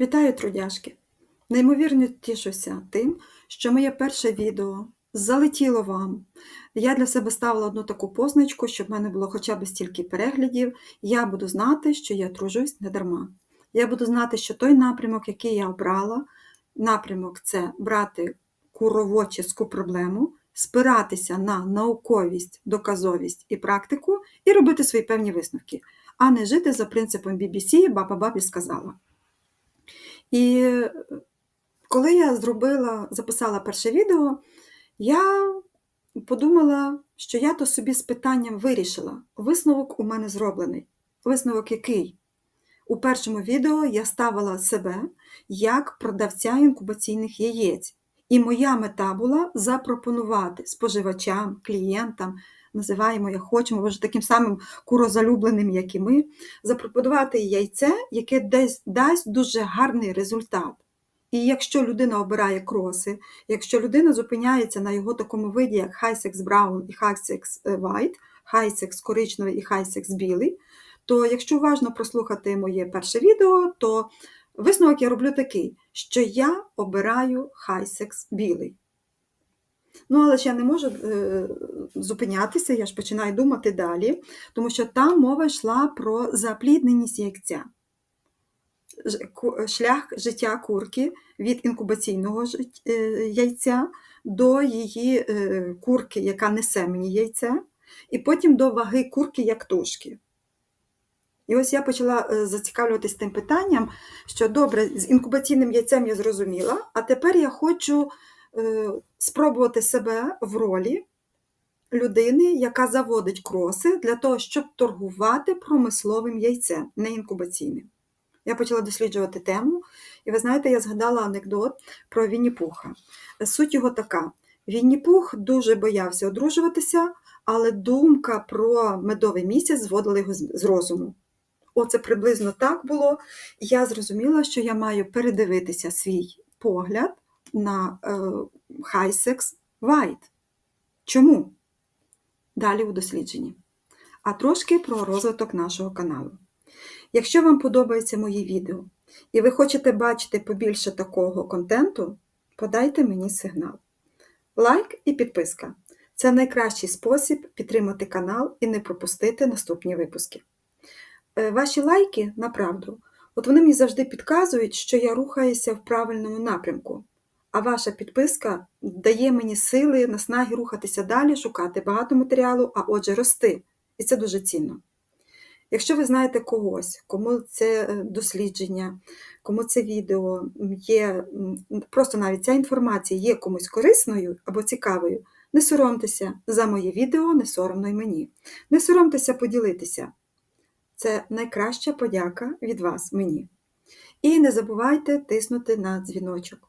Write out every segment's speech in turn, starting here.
Вітаю, трудяшки! Неймовірно тішуся тим, що моє перше відео залетіло вам. Я для себе ставила одну таку позначку, щоб в мене було хоча б стільки переглядів. Я буду знати, що я тружусь не дарма. Я буду знати, що той напрямок, який я обрала, напрямок це брати куровочиску проблему, спиратися на науковість, доказовість і практику і робити свої певні висновки, а не жити за принципом BBC баба бабі сказала. І коли я зробила, записала перше відео, я подумала, що я то собі з питанням вирішила. Висновок у мене зроблений. Висновок який? У першому відео я ставила себе як продавця інкубаційних яєць. І моя мета була запропонувати споживачам, клієнтам, називаємо як хочемо, вже таким самим курозалюбленим, як і ми, запропонувати яйце, яке десь дасть дуже гарний результат. І якщо людина обирає кроси, якщо людина зупиняється на його такому виді, як Sex Brown і Sex White, High Sex коричневий і Sex білий, то якщо уважно прослухати моє перше відео, то висновок я роблю такий, що я обираю Sex білий. Ну, але ж я не можу е, зупинятися, я ж починаю думати далі, тому що там мова йшла про заплідненість яйця. Шлях життя курки від інкубаційного е, яйця до її е, курки, яка несе мені яйця, і потім до ваги курки як тушки. І ось я почала зацікавлюватись тим питанням, що добре, з інкубаційним яйцем я зрозуміла, а тепер я хочу спробувати себе в ролі людини, яка заводить кроси для того, щоб торгувати промисловим яйцем, не інкубаційним. Я почала досліджувати тему, і ви знаєте, я згадала анекдот про Вінні-Пуха. Суть його така: Вінні-Пух дуже боявся одружуватися, але думка про медовий місяць зводила його з розуму. Оце приблизно так було. Я зрозуміла, що я маю передивитися свій погляд на Sex White. Чому? Далі у дослідженні. А трошки про розвиток нашого каналу. Якщо вам подобається мої відео і ви хочете бачити побільше такого контенту, подайте мені сигнал. Лайк і підписка це найкращий спосіб підтримати канал і не пропустити наступні випуски. Е, ваші лайки, направду, от вони мені завжди підказують, що я рухаюся в правильному напрямку. А ваша підписка дає мені сили, наснаги рухатися далі, шукати багато матеріалу, а отже, рости. І це дуже цінно. Якщо ви знаєте когось, кому це е, дослідження, кому це відео є, просто навіть ця інформація є комусь корисною або цікавою, не соромтеся за моє відео, не соромно й мені. Не соромтеся поділитися. Це найкраща подяка від вас мені. І не забувайте тиснути на дзвіночок.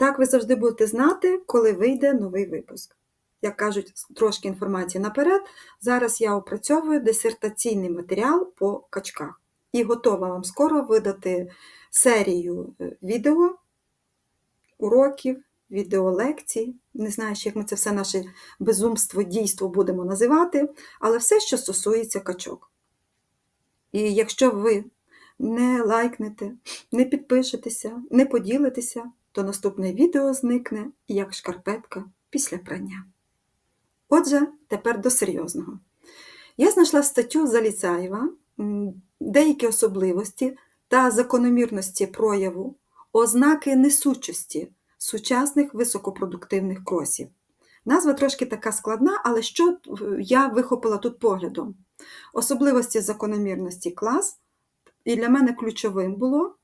Так ви завжди будете знати, коли вийде новий випуск. Як кажуть, трошки інформації наперед. Зараз я опрацьовую дисертаційний матеріал по качках. І готова вам скоро видати серію е, відео, уроків, відеолекцій. Не знаю, як ми це все наше безумство, дійство будемо називати, але все, що стосується качок. І якщо ви не лайкнете, не підпишетеся, не поділитеся, то наступне відео зникне як шкарпетка після прання. Отже, тепер до серйозного. Я знайшла статтю Заліцаєва деякі особливості та закономірності прояву, ознаки несучості сучасних високопродуктивних кросів. Назва трошки така складна, але що я вихопила тут поглядом? Особливості закономірності клас, і для мене ключовим було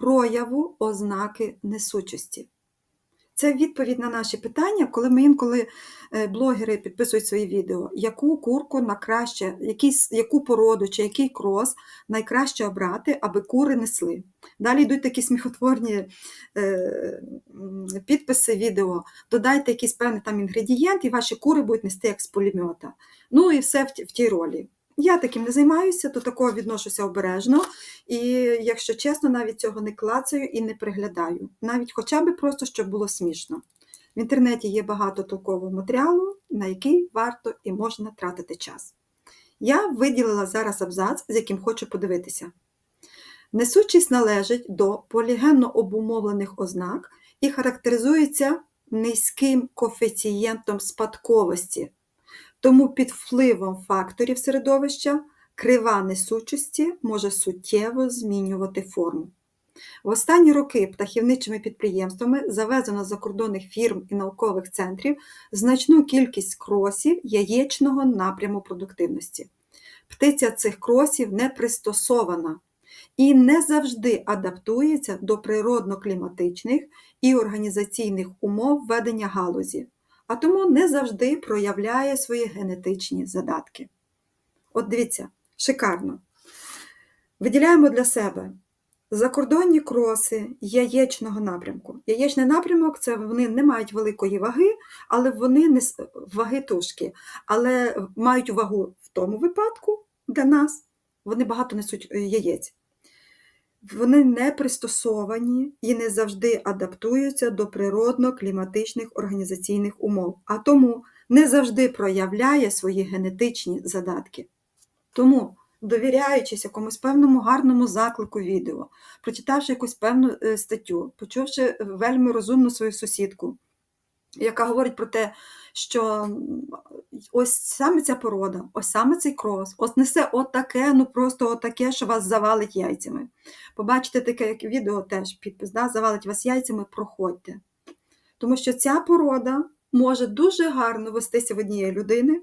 прояву ознаки несучості. Це відповідь на наші питання, коли ми інколи е, блогери підписують свої відео, яку курку на краще, якийсь, яку породу чи який крос найкраще обрати, аби кури несли. Далі йдуть такі сміхотворні е, підписи відео, додайте якийсь певний там інгредієнт, і ваші кури будуть нести як з пулемета. Ну і все в, в тій ролі. Я таким не займаюся, до такого відношуся обережно, і, якщо чесно, навіть цього не клацаю і не приглядаю. Навіть хоча б просто, щоб було смішно. В інтернеті є багато толкового матеріалу, на який варто і можна тратити час. Я виділила зараз абзац, з яким хочу подивитися. Несучість належить до полігенно обумовлених ознак і характеризується низьким коефіцієнтом спадковості. Тому під впливом факторів середовища крива несучості може суттєво змінювати форму. В останні роки птахівничими підприємствами завезено з закордонних фірм і наукових центрів значну кількість кросів яєчного напряму продуктивності. Птиця цих кросів не пристосована і не завжди адаптується до природно-кліматичних і організаційних умов ведення галузі, а тому не завжди проявляє свої генетичні задатки. От дивіться, шикарно. Виділяємо для себе закордонні кроси яєчного напрямку. Яєчний напрямок це вони не мають великої ваги, але вони не ваги тушки, але мають вагу в тому випадку для нас, вони багато несуть е, яєць. Вони не пристосовані і не завжди адаптуються до природно-кліматичних організаційних умов, а тому не завжди проявляє свої генетичні задатки. Тому, довіряючись якомусь певному гарному заклику відео, прочитавши якусь певну е, статтю, почувши вельми розумну свою сусідку, яка говорить про те, що ось саме ця порода, ось саме цей крос, ось несе отаке, ну просто отаке, що вас завалить яйцями. Побачите таке як відео теж підпис, да, завалить вас яйцями, проходьте. Тому що ця порода може дуже гарно вестися в однієї людини,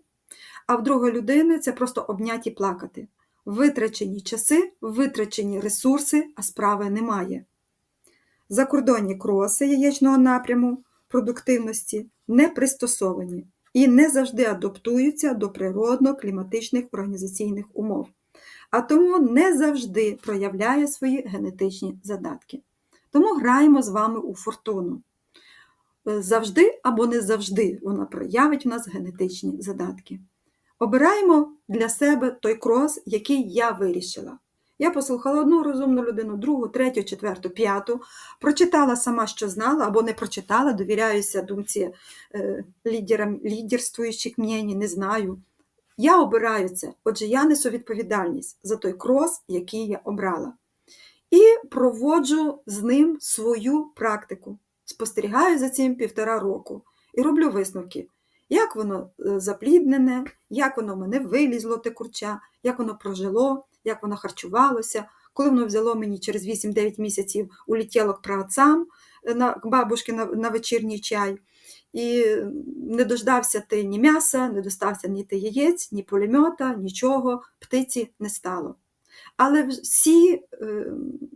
а в другої людини це просто обняті плакати. Витрачені часи, витрачені ресурси, а справи немає. Закордонні кроси яєчного напряму продуктивності не пристосовані і не завжди адаптуються до природно-кліматичних організаційних умов, а тому не завжди проявляє свої генетичні задатки. Тому граємо з вами у фортуну. Е, завжди або не завжди вона проявить у нас генетичні задатки. Обираємо для себе той крос, який я вирішила. Я послухала одну розумну людину, другу, третю, четверту, п'яту, прочитала сама, що знала, або не прочитала, довіряюся думці е, лідерам, лідерствуючих мнені, не знаю. Я обираю це, отже, я несу відповідальність за той крос, який я обрала. І проводжу з ним свою практику. Спостерігаю за цим півтора року і роблю висновки, як воно е, запліднене, як воно в мене вилізло те курча, як воно прожило як воно харчувалося, коли воно взяло мені через 8-9 місяців улетіло к праотцам е, на бабушки на, на вечірній чай. І не дождався ти ні м'яса, не достався ні ти яєць, ні пулемета, нічого, птиці не стало. Але всі е,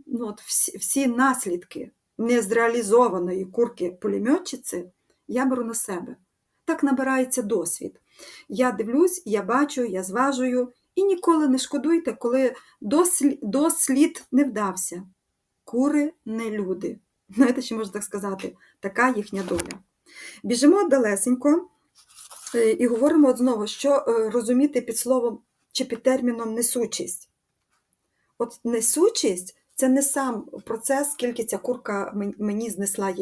ну, от всі, всі наслідки незреалізованої курки пулеметчиці я беру на себе. Так набирається досвід. Я дивлюсь, я бачу, я зважую, і ніколи не шкодуйте, коли дослід, не вдався. Кури не люди. Знаєте, що можна так сказати? Така їхня доля. Біжимо далесенько е, і говоримо знову, що е, розуміти під словом чи під терміном несучість. От несучість це не сам процес, скільки ця курка мені знесла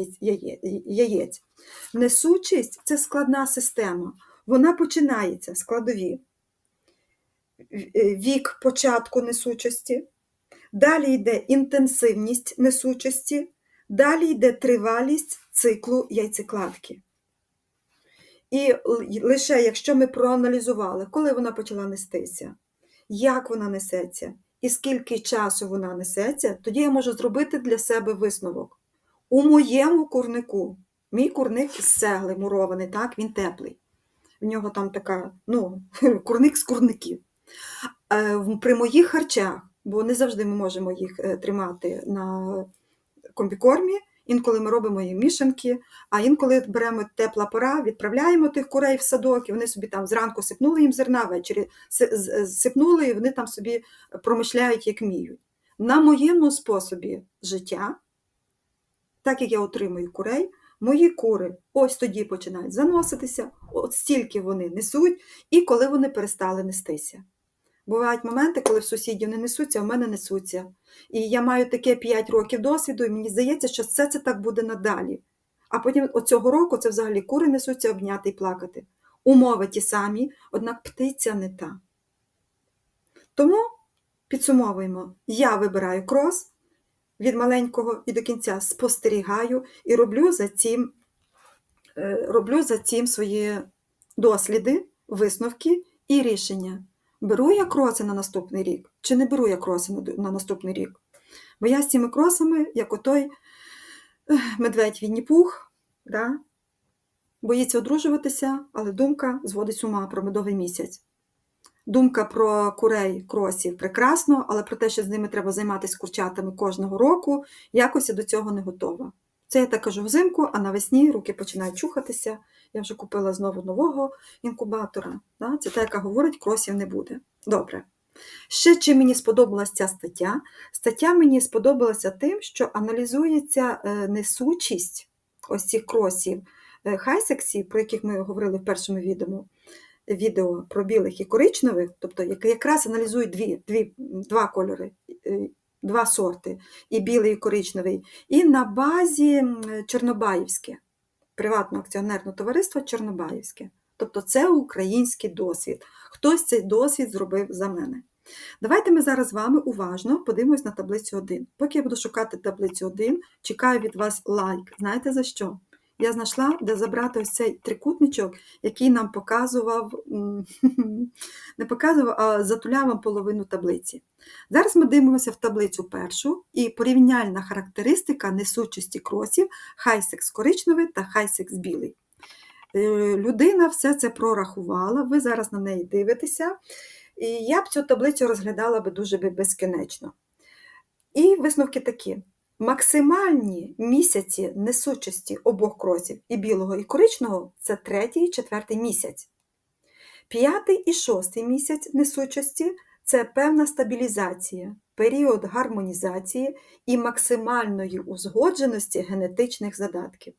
яєць. Несучість це складна система. Вона починається складові вік початку несучості, далі йде інтенсивність несучості, далі йде тривалість циклу яйцекладки. І лише якщо ми проаналізували, коли вона почала нестися, як вона несеться і скільки часу вона несеться, тоді я можу зробити для себе висновок. У моєму курнику, мій курник з цегли мурований, так, він теплий. В нього там така, ну, курник з курників. Е, при моїх харчах, бо не завжди ми можемо їх е, тримати на комбікормі, інколи ми робимо їм мішанки, а інколи беремо тепла пора, відправляємо тих курей в садок, і вони собі там зранку сипнули їм зерна, ввечері сипнули, і вони там собі промишляють, як вміють. На моєму способі життя, так як я отримую курей, мої кури ось тоді починають заноситися, от стільки вони несуть, і коли вони перестали нестися. Бувають моменти, коли в сусідів не несуться, а в мене несуться. І я маю таке 5 років досвіду, і мені здається, що все це так буде надалі. А потім оцього року це взагалі кури несуться обняти і плакати. Умови ті самі, однак птиця не та. Тому Підсумовуємо: я вибираю крос від маленького і до кінця спостерігаю і роблю за цим, е, роблю за цим свої досліди, висновки і рішення. Беру я кроси на наступний рік, чи не беру я кроси на, на наступний рік? Бо я з цими кросами, як отой медведь Вінні-Пух, да? боїться одружуватися, але думка зводить з ума про медовий місяць. Думка про курей кросів прекрасно, але про те, що з ними треба займатися курчатами кожного року, якось я до цього не готова. Це я так кажу взимку, а навесні руки починають чухатися. Я вже купила знову нового інкубатора. Да? Це та, яка говорить, кросів не буде. Добре. Ще чим мені сподобалася ця стаття? Стаття мені сподобалася тим, що аналізується е, несучість ось цих кросів е, хайсексів, про яких ми говорили в першому відео, відео про білих і коричневих, тобто якраз аналізують дві, дві, два кольори, е, два сорти, і білий, і коричневий, і на базі Чорнобаївське, приватне акціонерне товариство Чорнобаївське. Тобто це український досвід. Хтось цей досвід зробив за мене. Давайте ми зараз з вами уважно подивимось на таблицю 1. Поки я буду шукати таблицю 1, чекаю від вас лайк. Знаєте за що? Я знайшла, де забрати ось цей трикутничок, який нам показував, не показував, а затуляв вам половину таблиці. Зараз ми дивимося в таблицю першу і порівняльна характеристика несучості кросів хайсекс коричневий та хайсекс білий. Е, Людина все це прорахувала, ви зараз на неї дивитеся, і я б цю таблицю розглядала би дуже безкінечно. І висновки такі: максимальні місяці несучості обох кросів і білого, і коричневого це третій і четвертий місяць. П'ятий і шостий місяць несучості це певна стабілізація, період гармонізації і максимальної узгодженості генетичних задатків.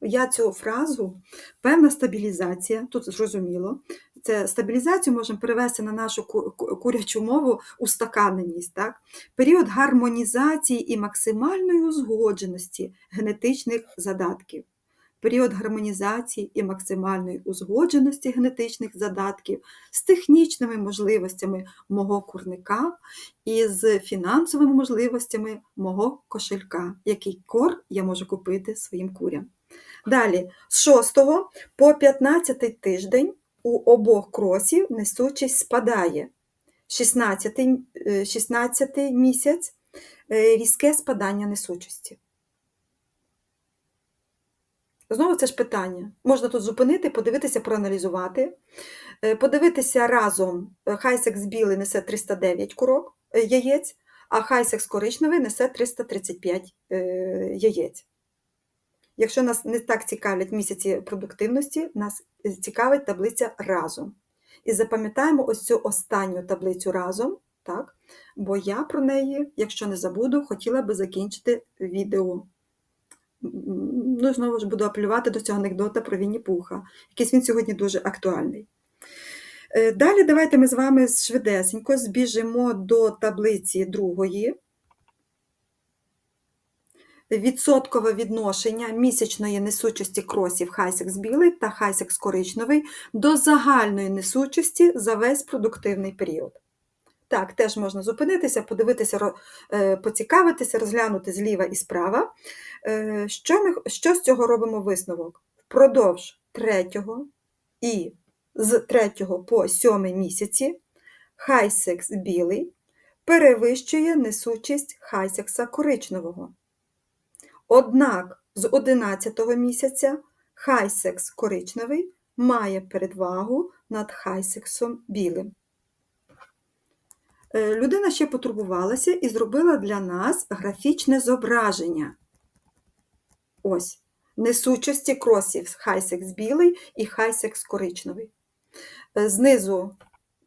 Я цю фразу певна стабілізація, тут зрозуміло, це стабілізацію можемо перевести на нашу ку- ку- курячу мову устаканеність, так? період гармонізації і максимальної узгодженості генетичних задатків. Період гармонізації і максимальної узгодженості генетичних задатків з технічними можливостями мого курника і з фінансовими можливостями мого кошелька, який кор я можу купити своїм курям. Далі, з 6 по 15 тиждень у обох кросів несучість спадає. 16, е, 16 місяць е, різке спадання несучості. Знову це ж питання. Можна тут зупинити, подивитися, проаналізувати. Е, Подивитися разом, е, хайсекс білий несе 309 курок е, яєць, а хайсекс коричневий несе 335 е, яєць. Якщо нас не так цікавлять місяці продуктивності, нас цікавить таблиця разом. І запам'ятаємо ось цю останню таблицю разом, так? бо я про неї, якщо не забуду, хотіла би закінчити відео. Ну, знову ж буду апелювати до цього анекдота про Вінні Пуха. Якийсь він сьогодні дуже актуальний. Е, Далі давайте ми з вами швидесенько збіжимо до таблиці другої. Відсоткове відношення місячної несучості кросів хайсекс білий та хайсекс коричневий до загальної несучості за весь продуктивний період. Так, теж можна зупинитися, подивитися, е, поцікавитися, розглянути зліва і справа. Е, Що, ми, що з цього робимо висновок? Впродовж третього і з третього по сьомий місяці хайсекс білий перевищує несучість хайсекса коричневого. Однак з 11 місяця хайсекс коричневий має передвагу над хайсексом білим. Е, Людина ще потурбувалася і зробила для нас графічне зображення. Ось. Несучості кросів хайсекс білий і хайсекс коричневий. Е, Знизу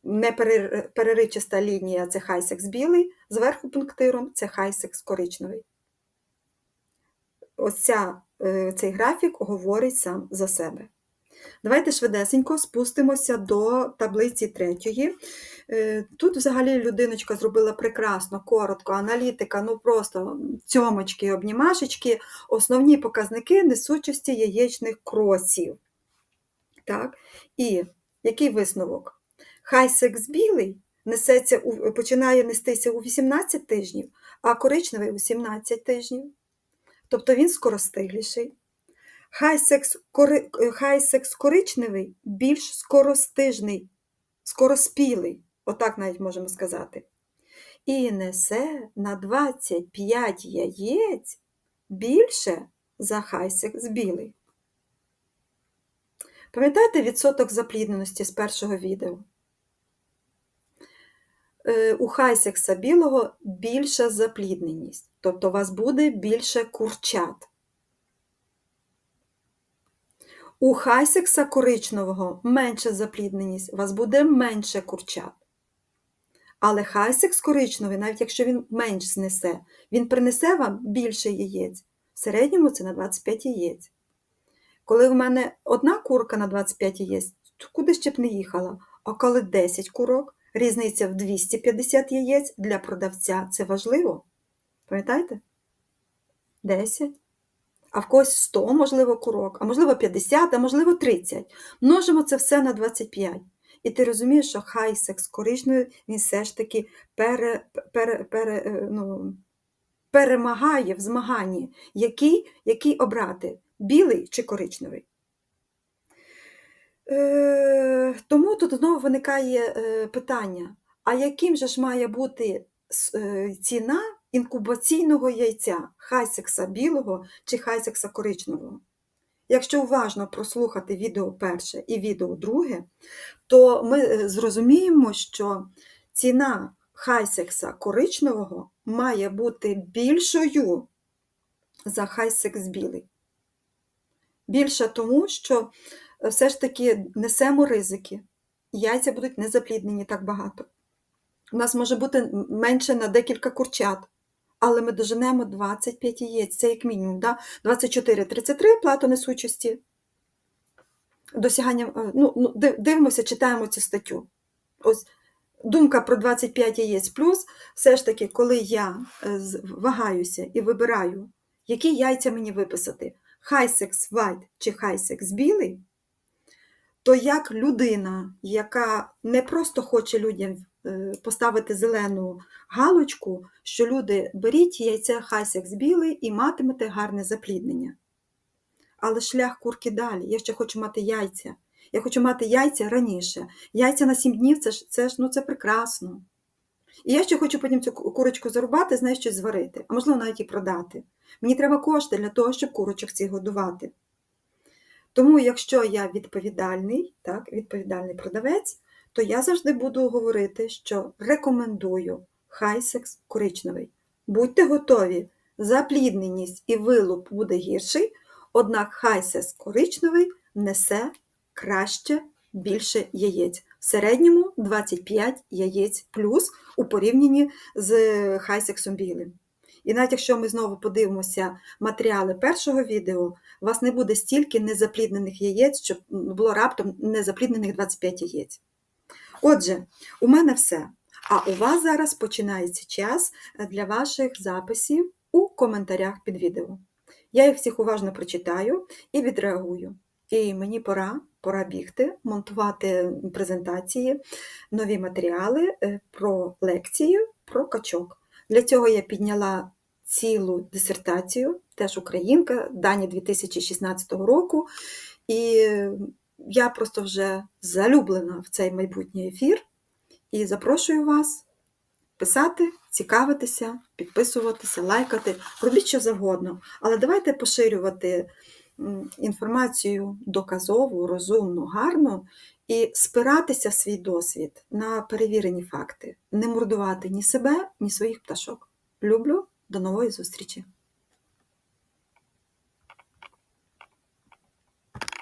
непереричиста лінія це хайсекс білий, зверху пунктиром це хайсекс коричневий. Ось е, цей графік говорить сам за себе. Давайте швидесенько спустимося до таблиці третьої. Е, Тут взагалі людиночка зробила прекрасно, коротко, аналітика, ну просто цьомочки, обнімашечки, основні показники несучості яєчних кросів. Так? І який висновок? Хайсекс білий несеться починає нестися у 18 тижнів, а коричневий у 17 тижнів. Тобто він скоростигліший. Хай секс, коричневий більш скоростижний, скороспілий, отак навіть можемо сказати. І несе на 25 яєць більше за хайсекс білий. Пам'ятаєте відсоток заплідненості з першого відео? Е, У хайсекса білого більша заплідненість, тобто у вас буде більше курчат. У хайсекса коричневого менша заплідненість, у вас буде менше курчат. Але хайсекс коричневий, навіть якщо він менш знесе, він принесе вам більше яєць. В середньому це на 25 яєць. Коли в мене одна курка на 25 яєць, то куди ще б не їхала. А коли 10 курок, різниця в 250 яєць для продавця це важливо. Пам'ятаєте? 10. А в когось 100, можливо, курок, а можливо 50, а можливо 30. Множимо це все на 25. І ти розумієш, що хай секс коричневий, він все ж таки пере, пере, пере, е, ну, перемагає в змаганні, який, який обрати білий чи коричневий. Е, Тому тут знову виникає е, питання: а яким же ж має бути е, ціна інкубаційного яйця хайсекса білого чи хайсекса коричневого? Якщо уважно прослухати відео перше і відео друге, то ми е, зрозуміємо, що ціна хайсекса коричневого має бути більшою за хайсекс білий. Більше тому, що е, все ж таки несемо ризики. Яйця будуть не запліднені так багато. У нас може бути менше на декілька курчат, але ми доженемо 25 яєць, це як мінімум. Да? 24-33 платонесучості. Досягання, е, ну, ну, дивимося, читаємо цю статтю. Ось Думка про 25 яєць плюс, все ж таки, коли я е, вагаюся і вибираю, які яйця мені виписати, хайсекс white чи хайсекс білий, то як людина, яка не просто хоче людям е, поставити зелену галочку, що люди беріть яйця хайсекс білий і матимете гарне запліднення. Але шлях курки далі. Я ще хочу мати яйця. Я хочу мати яйця раніше. Яйця на 7 днів це ж це ж, ну, це прекрасно. І я ще хочу потім цю курочку зарубати, знаєш, щось зварити, а можливо, навіть і продати. Мені треба кошти для того, щоб курочок цих годувати. Тому, якщо я відповідальний, так, відповідальний продавець, то я завжди буду говорити, що рекомендую хайсекс коричневий. Будьте готові, заплідненість і вилуп буде гірший, однак хайсекс коричневий несе краще більше яєць. В середньому 25 яєць плюс у порівнянні з хайсексом білим. І навіть якщо ми знову подивимося матеріали першого відео, у вас не буде стільки незапліднених яєць, щоб було раптом незапліднених 25 яєць. Отже, у мене все. А у вас зараз починається час для ваших записів у коментарях під відео. Я їх всіх уважно прочитаю і відреагую. І мені пора пора бігти, монтувати презентації, нові матеріали е, про лекцію, про качок. Для цього я підняла цілу дисертацію, теж українка, дані 2016 року. І я просто вже залюблена в цей майбутній ефір і запрошую вас писати, цікавитися, підписуватися, лайкати, робіть що завгодно. Але давайте поширювати інформацію доказову, розумну, гарну і спиратися в свій досвід на перевірені факти, не мордувати ні себе, ні своїх пташок. Люблю, до нової зустрічі!